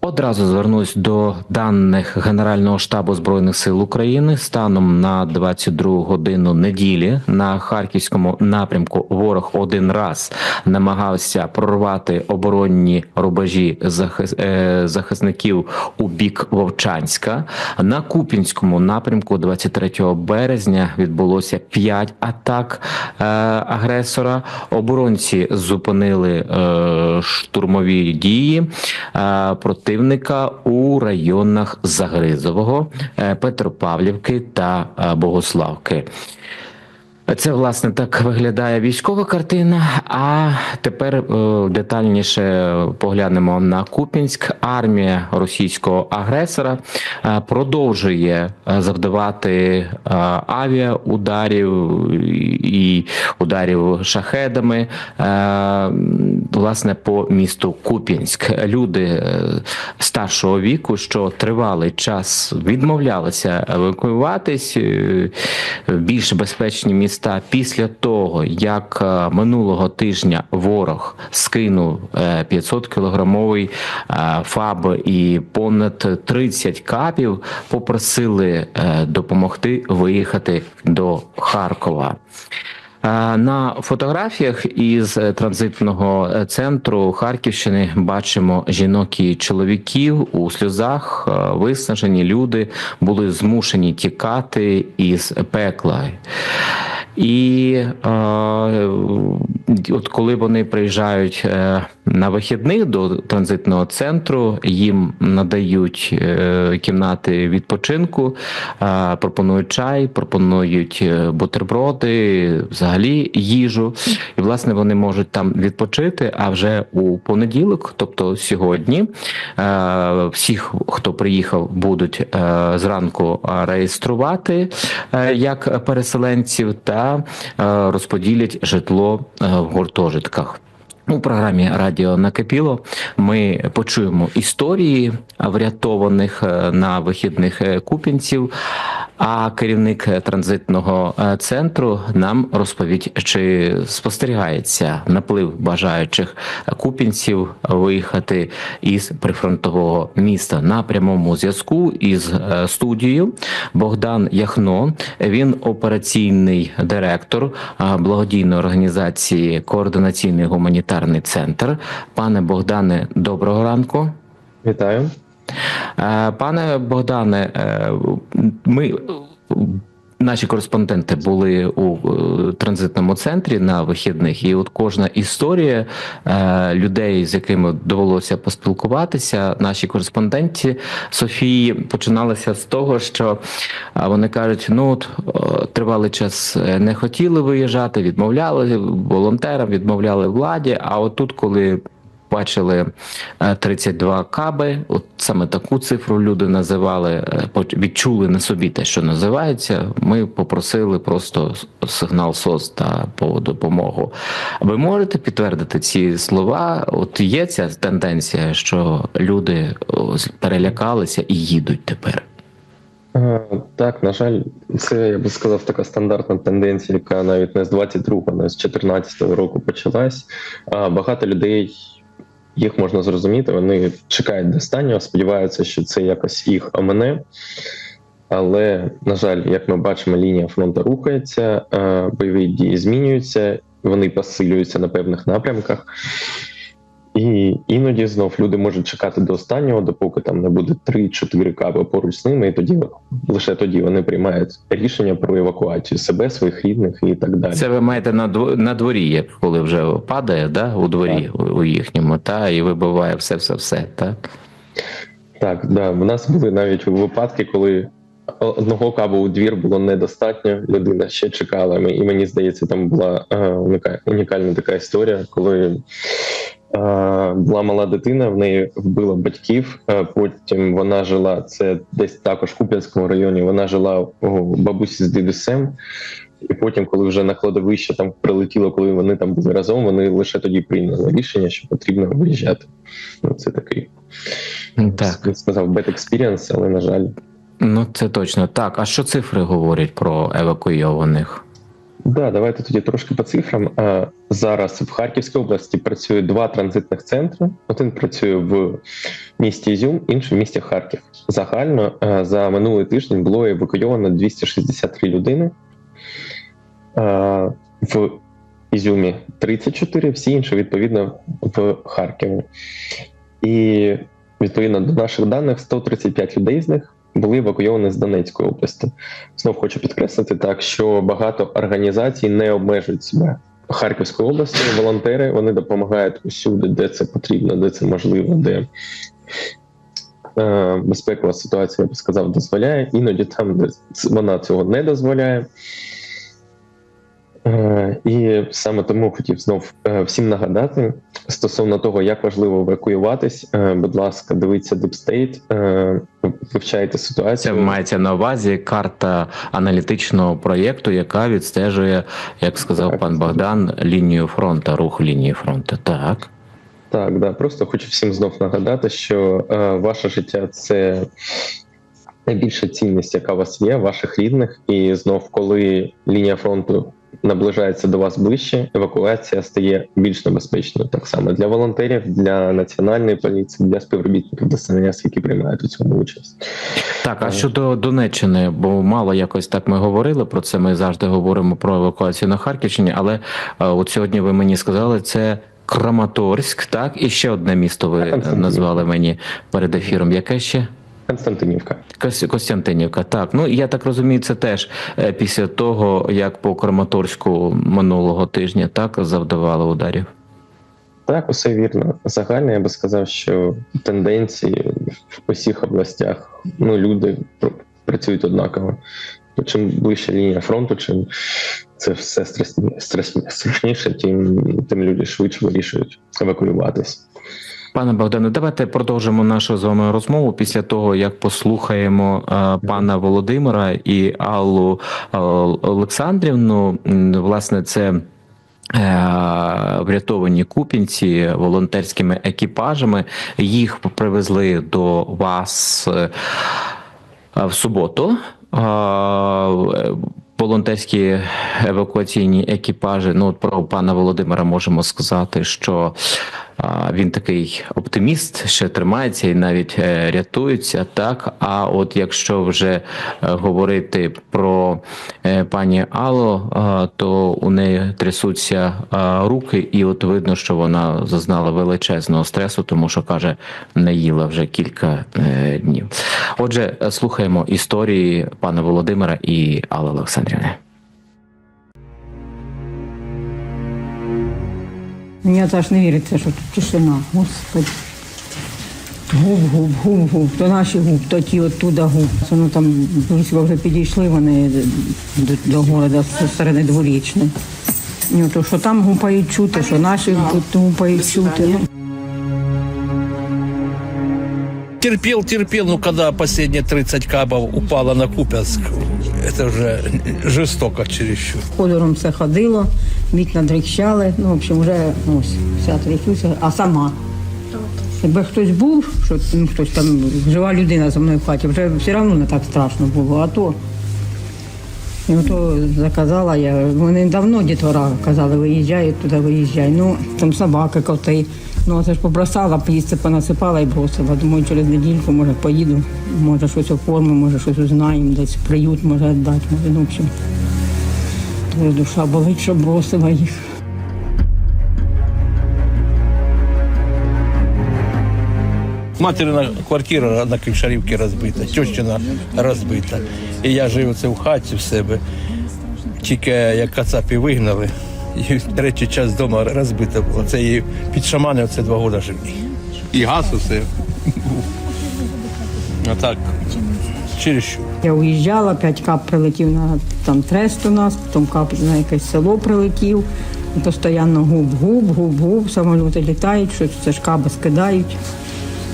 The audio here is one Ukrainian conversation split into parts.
Одразу звернусь до даних Генерального штабу збройних сил України станом на 22 годину неділі на харківському напрямку. Ворог один раз намагався прорвати оборонні рубежі е, захисників у бік Вовчанська. На Купінському напрямку 23 березня відбулося 5 атак е, агресора. Оборонці зупинили е, штурмові дії е, противника у районах Загризового, е, Петропавлівки та е, Богославки. Це власне так виглядає військова картина. А тепер е, детальніше поглянемо на Купінськ. Армія російського агресора продовжує завдавати авіаударів і ударів шахедами. Е, Власне, по місту Купінськ люди е, старшого віку, що тривалий час відмовлялися евакуюватись е, в більш безпечні міста після того, як е, минулого тижня ворог скинув 500 кілограмовий е, фаб і понад 30 капів, попросили е, допомогти виїхати до Харкова. На фотографіях із е, транзитного е, центру Харківщини бачимо жінок і чоловіків у сльозах. е, Виснажені люди були змушені тікати із пекла. І е, от коли вони приїжджають е, на вихідних до транзитного центру, їм надають е, кімнати відпочинку, пропонують чай, пропонують е, бутерброди, взагалі їжу. І власне вони можуть там відпочити. А вже у понеділок, тобто сьогодні, е, всіх, хто приїхав, будуть зранку реєструвати як переселенців та розподілять житло в гуртожитках. У програмі Радіо Накипіло ми почуємо історії врятованих е, на вихідних е, купінців. А керівник транзитного е, центру нам розповість, чи спостерігається наплив бажаючих купінців виїхати із прифронтового міста на прямому зв'язку із студією Богдан Яхно. Він операційний директор благодійної організації Координаційний гуманітарний центр. Пане Богдане, доброго ранку. Вітаю. Е, Пане Богдане, е, ми. Наші кореспонденти були у е, транзитному центрі на вихідних, і от кожна історія е, людей, з якими довелося поспілкуватися, наші кореспонденті Софії починалася з того, що е, вони кажуть: ну от тривалий час не хотіли виїжджати, відмовляли волонтерам, відмовляли владі. А от тут, коли бачили е, 32 каби. От саме таку цифру люди називали, е, відчули на собі те, що називається. Ми попросили просто сигнал СОС та по допомогу. Ви можете підтвердити ці слова? От є ця тенденція, що люди перелякалися і їдуть тепер. Е, Так, на жаль, це я би сказав така стандартна тенденція, яка навіть не з 22-го, не з 14-го року почалась. Багато людей їх можна зрозуміти. Вони чекають до останнього, сподіваються, що це якось їх омине. Але на жаль, як ми бачимо, лінія фронту рухається, е, бойові дії змінюються, вони посилюються на певних напрямках. І іноді знов люди можуть чекати до останнього, допоки там не буде 3-4 каби поруч з ними, і тоді лише тоді вони приймають рішення про евакуацію себе, своїх рідних і так далі. Це ви маєте на на дворі, як коли вже падає, да, у дворі у, у їхньому, та і вибиває все, все, все, так. Так, да. В нас були навіть випадки, коли одного кабу у двір було недостатньо. Людина ще чекала. І мені здається, там була е, унікальна така історія, коли була мала дитина, в неї вбило батьків. Потім вона жила це десь також в Куп'янському районі. Вона жила у бабусі з дідусем. І потім, коли вже на кладовище там прилетіло, коли вони там були разом, вони лише тоді прийняли рішення, що потрібно виїжджати. Ну, це такий Так. я сказав bad experience, але на жаль, Ну, це точно так. А що цифри говорять про евакуйованих? Да, давайте тоді трошки по цифрам. Е, Зараз в Харківській області працює два транзитних центри. Один працює в місті Ізюм, інший в місті Харків. Загально е, за минулий тиждень було евакуйовано 263 людини. Е, В Ізюмі 34, всі інші відповідно в Харкові. І відповідно до наших даних 135 людей з них були евакуйовані з Донецької області. Знов хочу підкреслити так, що багато організацій не обмежують себе Харківською областю. Волонтери вони допомагають усюди, де це потрібно, де це можливо, де е, безпекова ситуація, я би сказав, дозволяє. Іноді там, де вона цього не дозволяє. Е, І саме тому хотів знов е, всім нагадати стосовно того, як важливо евакуюватись. Е, Будь ласка, дивіться Deep State, е, вивчайте Це ситуацію. мається на увазі карта аналітичного проєкту, яка відстежує, як сказав Так. пан Богдан, лінію фронту, рух лінії фронту. Так. Так, да, просто хочу всім знов нагадати, що е, ваше життя це найбільша цінність, яка у вас є, ваших рідних, і знов, коли лінія фронту наближається до вас ближче, евакуація стає більш небезпечною. Так само для волонтерів, для національної поліції, для співробітників ДСНС, які приймають у цьому участь. Так, а Е. щодо Донеччини, бо мало якось так ми говорили про це. Ми завжди говоримо про евакуацію на Харківщині, але е, от сьогодні ви мені сказали, це Краматорськ, так? І ще одне місто ви назвали мені перед ефіром. Яке ще? Константинівка. Кос- Костянтинівка, так. Ну я так розумію, це теж е, після того, як по Краматорську минулого тижня так завдавали ударів. Так, усе вірно. Загально я би сказав, що тенденції в усіх областях ну, люди працюють однаково. Чим ближче лінія фронту, чим це все страшні, страшні, страшніше, тим, тим люди швидше вирішують евакуюватись. Пане Богдане, давайте продовжимо нашу з вами розмову після того, як послухаємо е, пана Володимира і Аллу е, Олександрівну. Власне, це. е, Врятовані купінці волонтерськими екіпажами. Їх привезли до вас в суботу. Волонтерські евакуаційні екіпажі. Ну, от про пана Володимира можемо сказати, що він такий оптиміст, ще тримається і навіть е, рятується. Так, а от якщо вже е, говорити про е, пані Алло, то у неї трясуться руки, і от видно, що вона зазнала величезного стресу, тому що каже, не їла вже кілька днів. Отже, слухаємо історії пана Володимира і Алли Олександрівни. Мені аж не віриться, що тут тишина. Господи. Губ, губ, губ, губ. То наші губ, то ті оттуда губ. Воно там близько вже підійшли вони до, до города серед дворічної. Ну, то, що там гупають чути, що наші гупають чути. Ну, Терпел, терпел, ну когда последние 30 кабов упало на Купянск, это уже жестоко чересчур. ходором все ходило, вікна дрищали. Ну, в общем, вже ось вся трясуся, а сама. Якби хтось був, що ну, хтось там, жива людина за мною в хаті, вже все одно не так страшно було, а то. І ото заказала я. Вони давно дітвора казали, виїжджай, туди виїжджай. Ну, там собаки, коти. Ну, це ж побросала, їсти понасипала і бросила. Думаю, через недільку, може, поїду, може щось оформимо, може щось узнаємо, десь приют може віддати, може, ну, в общем. Твоя душа болить, що бросила їх. Материна квартира на Ківшарівці розбита, тещина розбита. І я жив оце в хаті в себе. Тільки як кацапі вигнали, і третій час вдома розбита була. Це її під шамани оце два роки жив. І газ усе. А так, чересчур. Я уїжджала, п'ять кап прилетів на там трест у нас, потім кап на якесь село прилетів. І постійно губ-губ, губ-губ, самоліти літають, щось це ж каби скидають.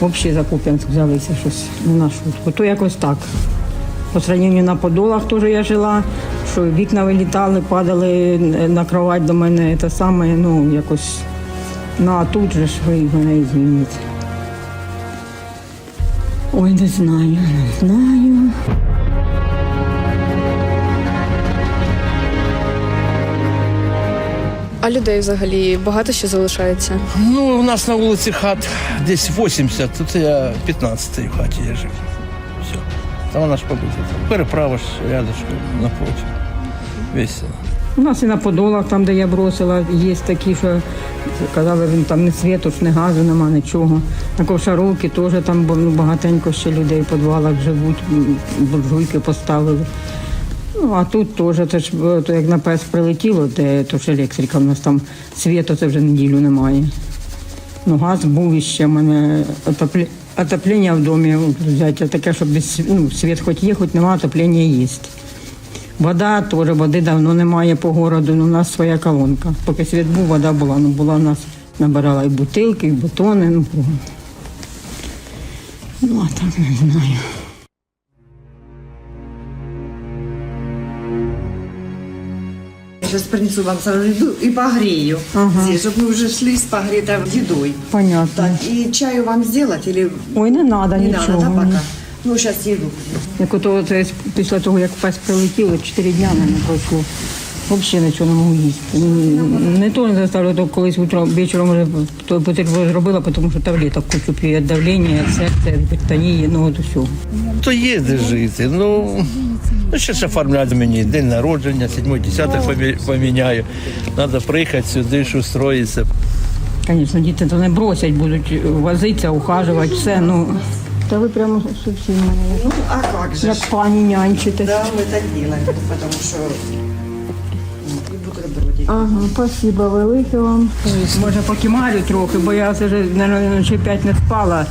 Взагалі за Куп'янськ взялися щось на шутку. То якось так. По сравненню на Подолах теж я жила, що вікна вилітали, падали на кровать до мене, те саме, ну якось. Ну а тут же ж ви мене і. Ой, не знаю, не знаю. А людей взагалі багато ще залишається. Ну, у нас на вулиці хат десь 80, тут я 15 в хаті я жив. Та вона ж побита. Переправа ж рядышком напроти. Весело. У нас і на Подолах, там, де я бросила, є такі, що казали, він там не світу, не газу, нема нічого. На Ковшаровці теж там ну, багатенько ще людей в підвалах живуть, буржуйки поставили. Ну, а тут теж, це ж е, то як на ПЕС прилетіло, де то ж електрика, в нас там світу це вже неділю немає. Ну, газ був іще, в мене отоплі... отоплення в домі взяття таке, щоб ну, світ хоч є, хоч немає, отоплення є. Вода теж, води давно немає по городу, ну, у нас своя колонка. Поки світ був, вода була, ну була у нас, набирала і бутилки, і бутони, ну, ну а так не знаю. Сейчас принесу вам сразу еду и погрею Ага. здесь, чтобы вы уже шли с погретой едой. Понятно. Так, и чаю вам сделать или Ой, не надо не нічого. надо, да, пока? Ну, сейчас еду. Як ото після того, як пес прилетіло, 4 дня не пройшло. Взагалі нічого не можу їсти. Не то не заставлю, то колись утром, вечором вже то потрібно зробила, тому що таблеток кучу п'ю від давлення, від серця, від гіпертонії, ну от усього. То є де жити. Ну, ну ще ж оформляти мені день народження, 7-10 поміняю. Треба приїхати сюди, ж устроїтися. Звісно, діти то не бросять, будуть возитися, ухажувати, все. Ну, та ви прямо зовсім мене Ну, а как же? як пані нянчите. Да, мы так делаем, потому что ну, и бутербродик. Ага, спасибо велике вам. Може, покимарю трохи, бо я вже, мабуть, ночі п'ять не спала.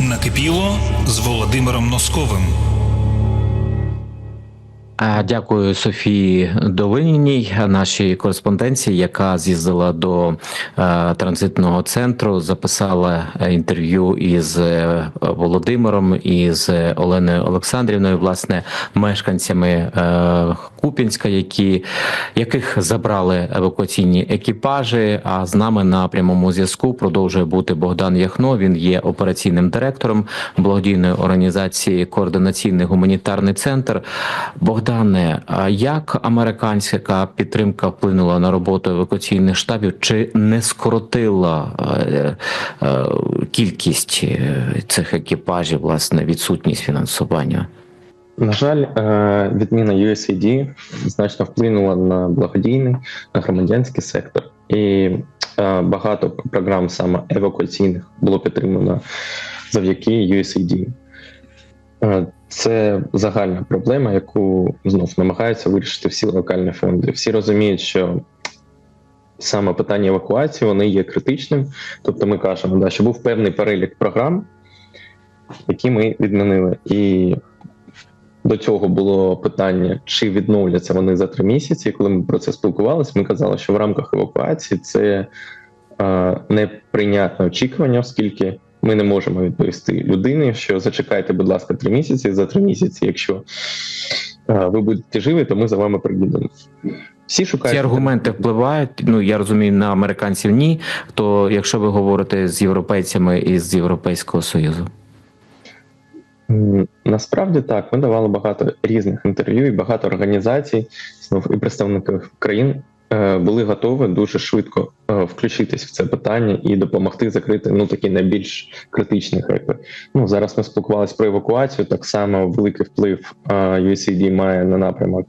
Накипіло з Володимиром Носковим. Дякую Софії Долиніній, нашій кореспонденції, яка з'їздила до е, транзитного центру, записала е, інтерв'ю із е, Володимиром і з Оленою Олександрівною, власне, мешканцями Куп'янська, які яких забрали евакуаційні екіпажі. А з нами на прямому зв'язку продовжує бути Богдан Яхно. Він є операційним директором благодійної організації Координаційний гуманітарний центр. Богдане, як американська підтримка вплинула на роботу евакуаційних штабів? Чи не скоротила е, е, кількість е, цих екіпажів, власне, відсутність фінансування? На жаль, е, відміна USAID значно вплинула на благодійний, на громадянський сектор, і е, багато програм саме евакуаційних було підтримано завдяки USAID. Е, Це загальна проблема, яку знов намагаються вирішити всі локальні фонди. Всі розуміють, що саме питання евакуації вони є критичним. Тобто, ми кажемо, да, що був певний перелік програм, які ми відмінили. І до цього було питання, чи відновляться вони за три місяці. І коли ми про це спілкувалися, ми казали, що в рамках евакуації це е, неприйнятне очікування, оскільки ми не можемо відповісти людині, що зачекайте, будь ласка, три місяці. За три місяці, якщо е, ви будете живі, то ми за вами приїдемо. Всі шукають Ці аргументи впливають. Ну я розумію, на американців ні. То якщо ви говорите з європейцями із Європейського союзу, Насправді так, ми давали багато різних інтерв'ю, і багато організацій знов і представників країн е, були готові дуже швидко е, включитись в це питання і допомогти закрити ну такі найбільш критичні грипи. Ну зараз ми спілкувалися про евакуацію. Так само великий вплив е, USAID має на напрямок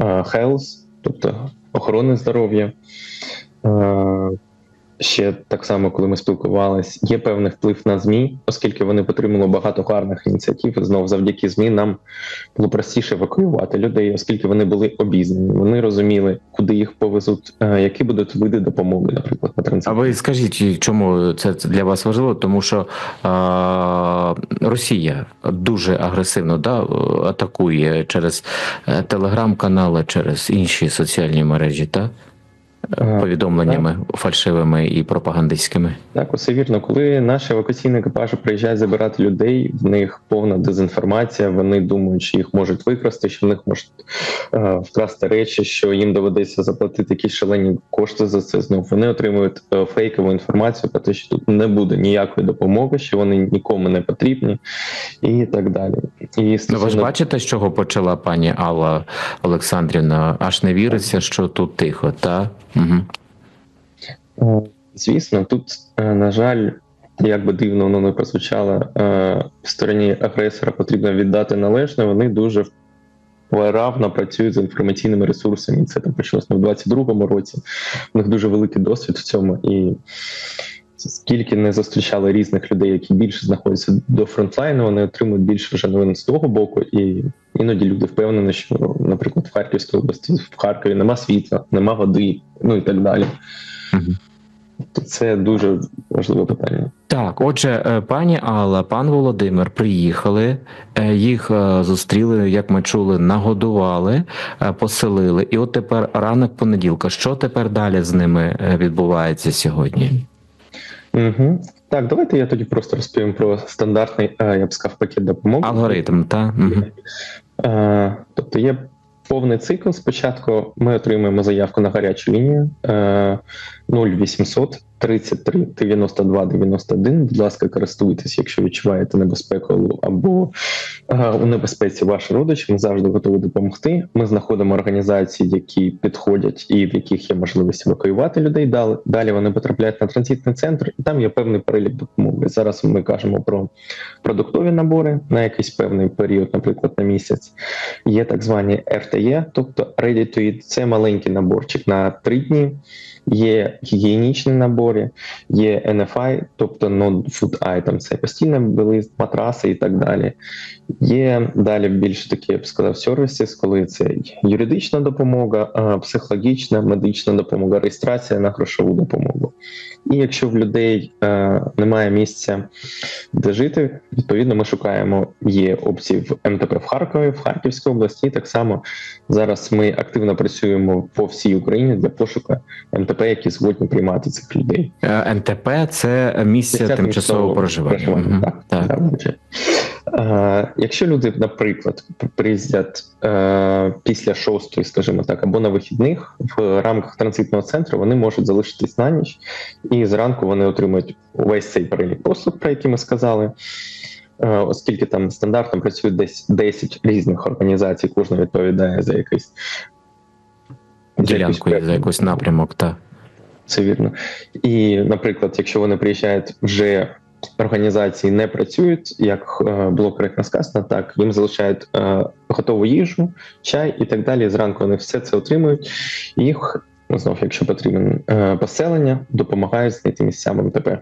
health, тобто охорони здоров'я. Е, Ще так само, коли ми спілкувалися, є певний вплив на змі, оскільки вони підтримали багато гарних ініціатив. І Знов завдяки змі нам було простіше евакуювати людей, оскільки вони були обізнані. Вони розуміли, куди їх повезуть, е, які будуть види допомоги, наприклад, на транзит. а ви скажіть, чому це для вас важливо? Тому що а, Росія дуже агресивно да, атакує через е, телеграм-канали, через інші соціальні мережі, так? Е, повідомленнями фальшивими і пропагандистськими. Так, усе вірно. Коли наші евакуаційні екіпажі приїжджають забирати людей, в них повна дезінформація. Вони думають, що їх можуть викрасти, що в них можуть е, вкрасти речі, що їм доведеться заплатити якісь шалені кошти за це. Знов вони отримують е, фейкову інформацію про те, що тут не буде ніякої допомоги, що вони нікому не потрібні, і так далі. І Ну, ви ж бачите, з чого почала пані Алла Олександрівна? Аж не віриться, що тут тихо, та? Угу. Звісно, тут, е, на жаль, як би дивно воно не прозвучало, е, в стороні агресора потрібно віддати належне. Вони дуже равно працюють з інформаційними ресурсами. Це там почалося в 22-му році. У них дуже великий досвід в цьому. І скільки не зустрічали різних людей, які більше знаходяться до фронтлайну, вони отримують більше вже новин з того боку. І іноді люди впевнені, що, наприклад, в Харківській області, в Харкові нема світла, нема води, ну і так далі. То це дуже важливе питання. Так, отже, е, пані Алла, пан Володимир приїхали, е, їх е, зустріли, як ми чули, нагодували, поселили. І от тепер ранок понеділка. Що тепер далі з ними відбувається сьогодні? Угу. Так, давайте я тоді просто розповім про стандартний, е, я б сказав, пакет допомоги. Алгоритм, так. Угу. Е, Тобто є повний цикл. Спочатку ми отримуємо заявку на гарячу лінію е, 0800 33 92 91. Будь ласка, користуйтесь, якщо відчуваєте небезпеку або е, у небезпеці ваші родичі. Ми завжди готові допомогти. Ми знаходимо організації, які підходять і в яких є можливість евакуювати людей. Далі далі вони потрапляють на транзитний центр, і там є певний перелік допомоги. Зараз ми кажемо про продуктові набори на якийсь певний період, наприклад, на місяць. Є так звані RTE, тобто Ready to Eat. Це маленький наборчик на три дні. Є гігієнічні набори, є NFI, тобто non-food item, це постільне білизна, матраси і так далі. Є далі більше такі, я б сказав, сервіси, коли це юридична допомога, психологічна, медична допомога, реєстрація на грошову допомогу. І якщо в людей е, немає місця, де жити, відповідно, ми шукаємо є опції в МТП в Харкові, в Харківській області. І так само зараз ми активно працюємо по всій Україні для пошуку МТП, які згодні приймати цих людей. Е, НТП це місце тимчасового проживання. Мгм. Так, Так. так. Е, якщо люди, наприклад, приїздять е, після шостої, скажімо так, або на вихідних в рамках транзитного центру, вони можуть залишитись на ніч, і зранку вони отримують увесь цей перелік послуг, про які ми сказали. Оскільки там стандартно працюють десь 10 різних організацій, кожна відповідає за якийсь Ділянку за якийсь напрямок, так. Це вірно. І, наприклад, якщо вони приїжджають вже організації не працюють, як е, було коректно сказано, так їм залишають е, готову їжу, чай і так далі. Зранку вони все це отримують. Їх ну, знов, якщо потрібен е, поселення, допомагають знайти місця МТП.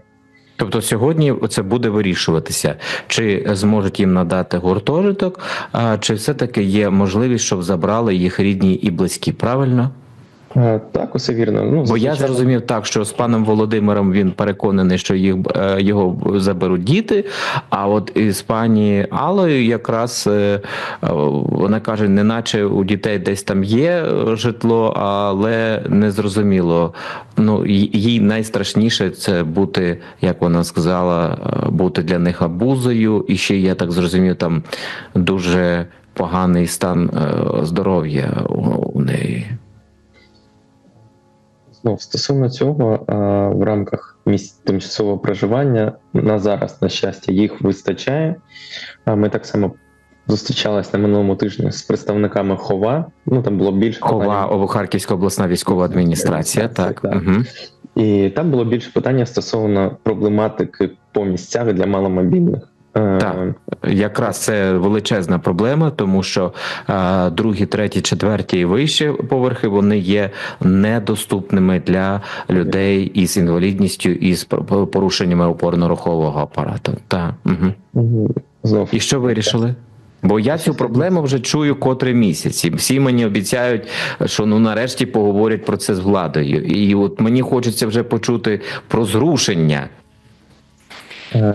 Тобто сьогодні це буде вирішуватися, чи зможуть їм надати гуртожиток, а чи все-таки є можливість, щоб забрали їх рідні і близькі, правильно? Е, Так, усе вірно. Ну, Бо я зрозумів так, що з паном Володимиром він переконаний, що їх е, його заберуть діти. А от із пані Аллою якраз е, вона каже, неначе у дітей десь там є житло, але не зрозуміло. Ну їй найстрашніше це бути, як вона сказала, бути для них абузою. І ще я так зрозумів, там дуже поганий стан здоров'я у неї. Ну, стосовно цього, а, в рамках місць тимчасового проживання на зараз, на щастя, їх вистачає. А Ми так само зустрічалися на минулому тижні з представниками ХОВА. Ну там було більше Хова питань. Харківська обласна військова адміністрація. Так, Так. Угу. і там було більше питання стосовно проблематики по місцях для маломобільних. Е, Так. якраз це величезна проблема, тому що е, другі, треті, четверті і вищі поверхи вони є недоступними для людей із інвалідністю і з пор- порушеннями опорно-рухового апарату. Так. Угу. Знов І що вирішили? Бо я цю проблему вже чую котрий місяць. І всі мені обіцяють, що ну нарешті поговорять про це з владою. І от мені хочеться вже почути про зрушення. Е,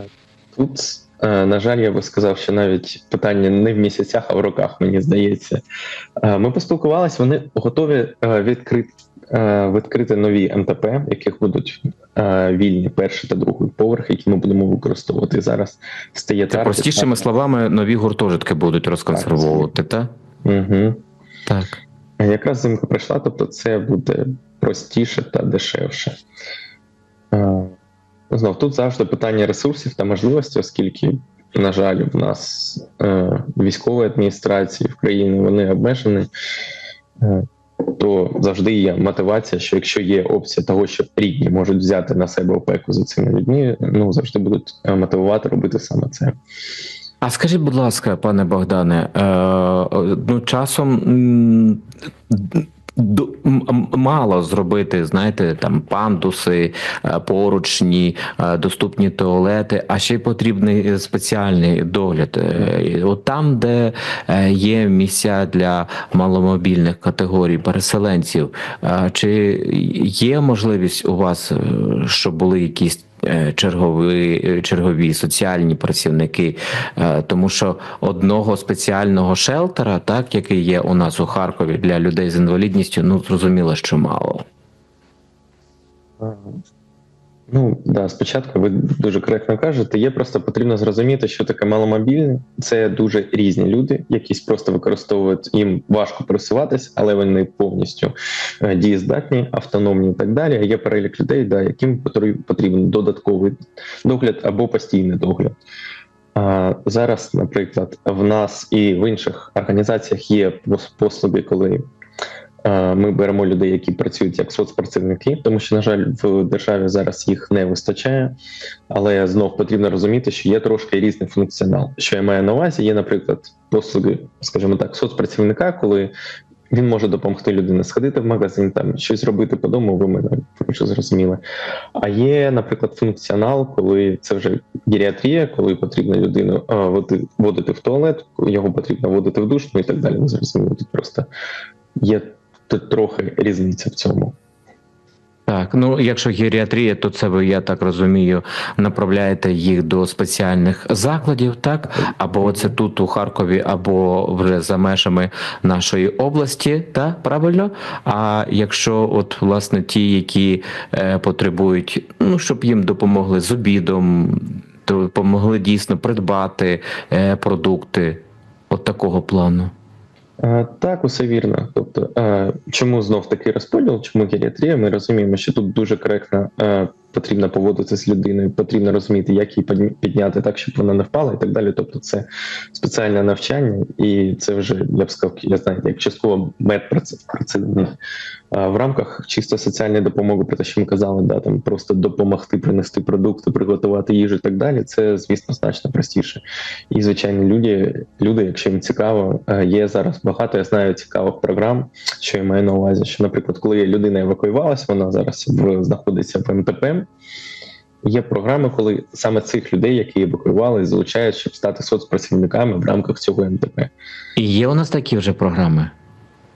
Тут, е, на жаль, я би сказав, що навіть питання не в місяцях, а в роках, мені здається. Е, Ми поспілкувалися, вони готові е, відкрити е, відкрити нові МТП, яких будуть е, вільні перший та другий поверх, які ми будемо використовувати. Зараз стає Це простішими словами, нові гуртожитки будуть розконсервовувати, так? Угу. Так. Якраз зимка прийшла, тобто це буде простіше та дешевше. Знов тут завжди питання ресурсів та можливостей, оскільки, на жаль, в нас е, військової адміністрації в країні вони обмежені, е, то завжди є мотивація, що якщо є опція того, що рідні можуть взяти на себе опеку за цими людьми, ну завжди будуть е, мотивувати робити саме це. А скажіть, будь ласка, пане Богдане, е, ну часом м- мало зробити, знаєте, там пандуси, е, поручні, е, доступні туалети, а ще й потрібний спеціальний догляд. Е, От там, де є місця для маломобільних категорій переселенців, чи є можливість у вас, щоб були якісь чергові, е, чергові соціальні працівники, Е, тому що одного спеціального шелтера, так який є у нас у Харкові для людей з інвалідністю, ну зрозуміло, що мало. Ну да, спочатку ви дуже коректно кажете. Є просто потрібно зрозуміти, що таке маломобільне. Це дуже різні люди, якісь просто використовують їм важко пересуватись, але вони повністю е, дієздатні, автономні і так далі. Є перелік людей, да, яким потріб- потрібен додатковий догляд або постійний догляд. А, зараз, наприклад, в нас і в інших організаціях є послуги, коли Ми беремо людей, які працюють як соцпрацівники, тому що, на жаль, в державі зараз їх не вистачає. Але знов потрібно розуміти, що є трошки різний функціонал. Що я маю на увазі, є, наприклад, послуги, скажімо так, соцпрацівника, коли він може допомогти людині сходити в магазин, там щось робити по дому, ви мене що зрозуміли. А є, наприклад, функціонал, коли це вже геріатрія, коли потрібно людину води- водити в туалет, його потрібно водити в душ, ну і так далі. Не зрозуміло. Тут просто є тут трохи різниця в цьому. Так, ну якщо геріатрія, то це ви, я так розумію, направляєте їх до спеціальних закладів, так? Або це тут у Харкові, або вже за межами нашої області, так, правильно? А якщо от власне ті, які е, потребують, ну щоб їм допомогли з обідом, допомогли дійсно придбати е, продукти, от такого плану. Е, Так, усе вірно. Тобто, е, чому знов такий розподіл, чому геріатрія? Ми розуміємо, що тут дуже коректно е, потрібно поводитися з людиною, потрібно розуміти, як її підняти так, щоб вона не впала, і так далі. Тобто, це спеціальне навчання, і це вже я б сказав, я знаю, як частково. А в рамках чисто соціальної допомоги, про те, що ми казали, да, там просто допомогти принести продукти, приготувати їжу і так далі. Це, звісно, значно простіше. І звичайно, люди, люди, якщо їм цікаво, е, є зараз багато. Я знаю цікавих програм, що я маю на увазі. Що, наприклад, коли людина евакуювалася, вона зараз в знаходиться в МТП. Є програми, коли саме цих людей, які евакуювали, залучають, щоб стати соцпрацівниками в рамках цього МТП. І є у нас такі вже програми.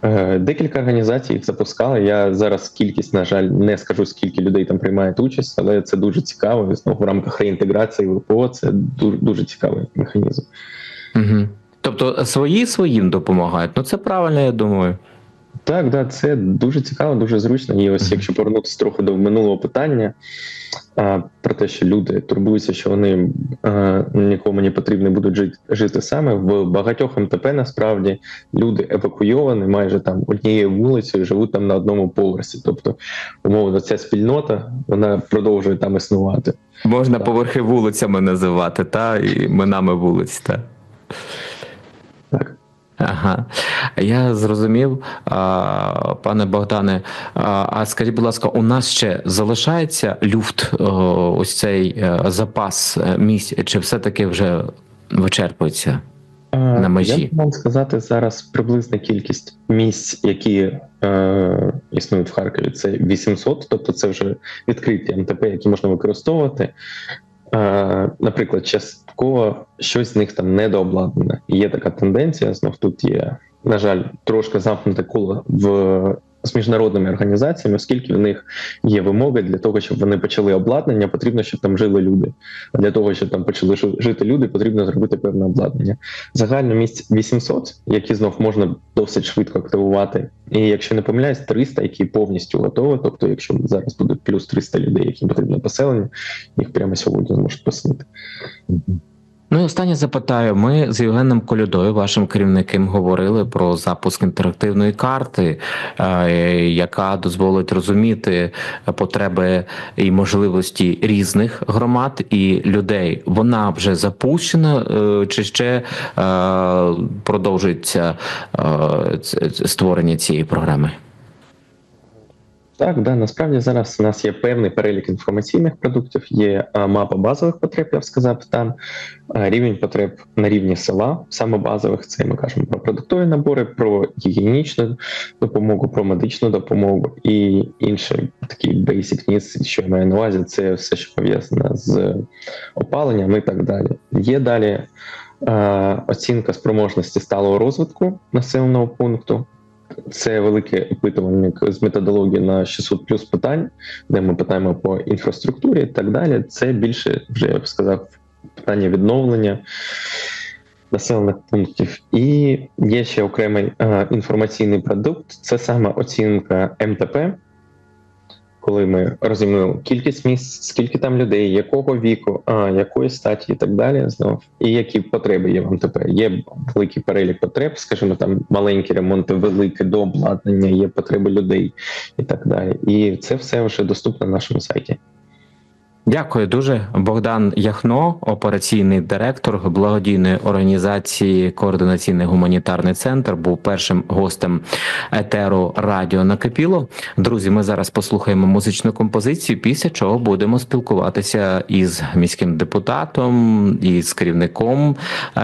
Е, Декілька організацій їх запускали. Я зараз кількість, на жаль, не скажу скільки людей там приймають участь, але це дуже цікаво. І знову в рамках реінтеграції ВПО це дуже, дуже цікавий механізм. Угу. Тобто свої своїм допомагають. Ну це правильно, я думаю. Так, да, це дуже цікаво, дуже зручно. І ось, якщо повернутися трохи до минулого питання а, про те, що люди турбуються, що вони а, нікому не потрібно будуть жити, жити саме в багатьох МТП. Насправді люди евакуйовані майже там однією вулицею, живуть там на одному поверсі. Тобто, умовно, ця спільнота вона продовжує там існувати. Можна Так. поверхи вулицями називати, та і іменами вулиць, та. Ага, я зрозумів, а, пане Богдане. А, а скажіть, будь ласка, у нас ще залишається люфт, ось цей е, запас е, місць, чи все-таки вже вичерпується? На межі. Я можу вам сказати зараз приблизна кількість місць, які е, існують в Харкові. Це 800, тобто це вже відкриті МТП, які можна використовувати. Е, наприклад, частково щось з них там недообладнане. Є така тенденція. Знов тут є, на жаль, трошки замкнуте коло в з міжнародними організаціями, оскільки в них є вимоги для того, щоб вони почали обладнання, потрібно, щоб там жили люди. А для того, щоб там почали жити люди, потрібно зробити певне обладнання. Загально місць 800, які знов можна досить швидко активувати. І якщо не помиляюсь, 300, які повністю готові. Тобто, якщо зараз будуть плюс 300 людей, яким потрібно поселення, їх прямо сьогодні зможуть поселити. Ну і останнє запитаю. Ми з Євгеном Колюдою, вашим керівником, говорили про запуск інтерактивної карти, е, яка дозволить розуміти потреби і можливості різних громад і людей. Вона вже запущена е, чи ще е, продовжується створення цієї програми? Так, да, насправді зараз у нас є певний перелік інформаційних продуктів, є мапа базових потреб, я б сказав, там рівень потреб на рівні села, саме базових, це ми кажемо про продуктові набори, про гігієнічну допомогу, про медичну допомогу і інші такі basic needs, що я маю на увазі, це все, що пов'язане з опаленням і так далі. Є далі е, оцінка спроможності сталого розвитку населеного пункту. Це велике опитування з методології на 600 плюс питань, де ми питаємо по інфраструктурі і так далі. Це більше, вже я б сказав, питання відновлення населених пунктів. І є ще окремий е, інформаційний продукт це саме оцінка МТП, коли ми розуміємо кількість місць, скільки там людей, якого віку, а, якої статі і так далі. Знов і які потреби є в МТП. Є великий перелік потреб, скажімо, там маленькі ремонти, велике дообладнання, є потреби людей і так далі. І це все вже доступно на нашому сайті. Дякую дуже. Богдан Яхно, операційний директор благодійної організації Координаційний гуманітарний центр, був першим гостем етеру Радіо Накипіло. Друзі, ми зараз послухаємо музичну композицію, після чого будемо спілкуватися із міським депутатом і з керівником е-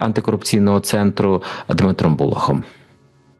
антикорупційного центру Дмитром Булахом.